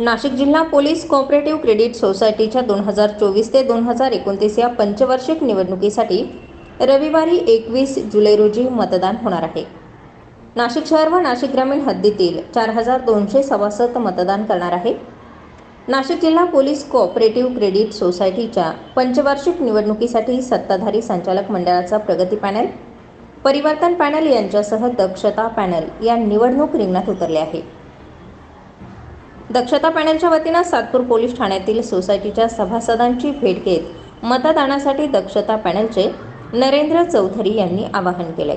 नाशिक जिल्हा police cooperative credit सोसायटीच्या दोन हजार चोवीस ते दोन हजार एकोणतीस या पंचवार्षिक निवडणुकीसाठी रविवारी एकवीस जुलै रोजी मतदान होणार आहे. नाशिक शहर व नाशिक ग्रामीण हद्दीतील चार हजार दोनशे सभासद मतदान करणार आहे. नाशिक जिल्हा पोलीस कोऑपरेटिव्ह क्रेडिट सोसायटीच्या पंचवार्षिक निवडणुकीसाठी सत्ताधारी संचालक मंडळाचा प्रगती पॅनल परिवर्तन पॅनल यांच्यासह दक्षता पॅनल या निवडणूक रिंगणात उतरले आहे. दक्षता पॅनलच्या वतीनं सातपूर पोलीस ठाण्यातील सोसायटीच्या सभासदांची भेट घेत मतदानासाठी दक्षता पॅनलचे नरेंद्र चौधरी यांनी आवाहन केले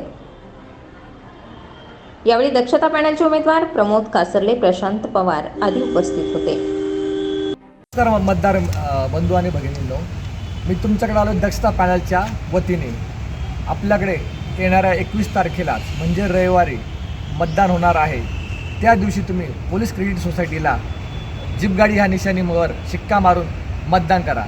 यावेळी दक्षता पॅनलचे उमेदवार प्रमोद कासर्ले प्रशांत पवार आदी उपस्थित होते. नमस्कार मतदार बंधू आणि भगिनींनो. मी तुमच्याकडे आलो दक्षता पॅनलच्या वतीने. आपल्याकडे येणाऱ्या एकवीस तारखेला म्हणजे रविवारी मतदान होणार आहे. त्या दिवशी तुम्ही पोलीस क्रेडिट सोसायटीला जीपगाडी ह्या निशाणीवर शिक्का मारून मतदान करा.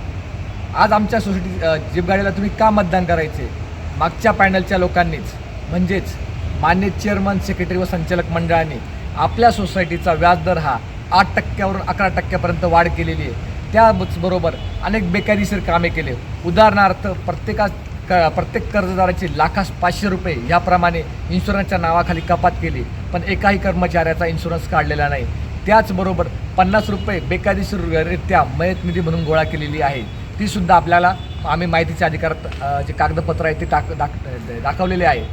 आज आमच्या सोसायटी जीपगाडीला तुम्ही का मतदान करायचे? मागच्या पॅनलच्या लोकांनीच. म्हणजेच मान्य चेअरमन सेक्रेटरी व संचालक मंडळाने आपल्या सोसायटीचा व्याजदर हा आठ टक्क्यावरून अकरा टक्क्यापर्यंत वाढ केलेली आहे. त्याचबरोबर अनेक बेकायदेशीर कामे केले. उदाहरणार्थ प्रत्येका क प्रत्येक कर्जदाराची लाखास पाचशे रुपये याप्रमाणे इन्शुरन्सच्या नावाखाली कपात केली पण एकाही कर्मचाऱ्याचा इन्शुरन्स काढलेला नाही. त्याचबरोबर पन्नास रुपये बेकायदेशीररित्या मयत निधी म्हणून गोळा केलेली आहे. ती सुद्धा आपल्याला आम्ही माहितीच्या अधिकारात जे कागदपत्र आहे ते टाक दाख दाखवलेले आहे.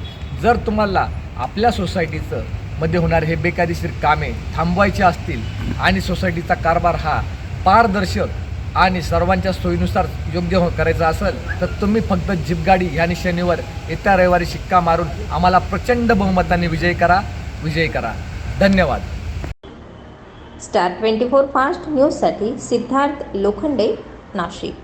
जर तुम्हाला आपल्या सोसायटीचं मध्ये होणारे हे बेकायदेशीर कामे थांबवायचे असतील आणि सोसायटीचा कारभार हा पारदर्शक आणि सर्वांच्या सोयीनुसार योग्य हो करायचं असेल तर तुम्ही फक्त जीपगाडी ह्या निशाणीवर येत्या रविवारी शिक्का मारून आम्हाला प्रचंड बहुमताने विजय करा विजय करा. धन्यवाद. स्टार ट्वेंटी फोर फास्ट न्यूजसाठी सिद्धार्थ लोखंडे नाशिक.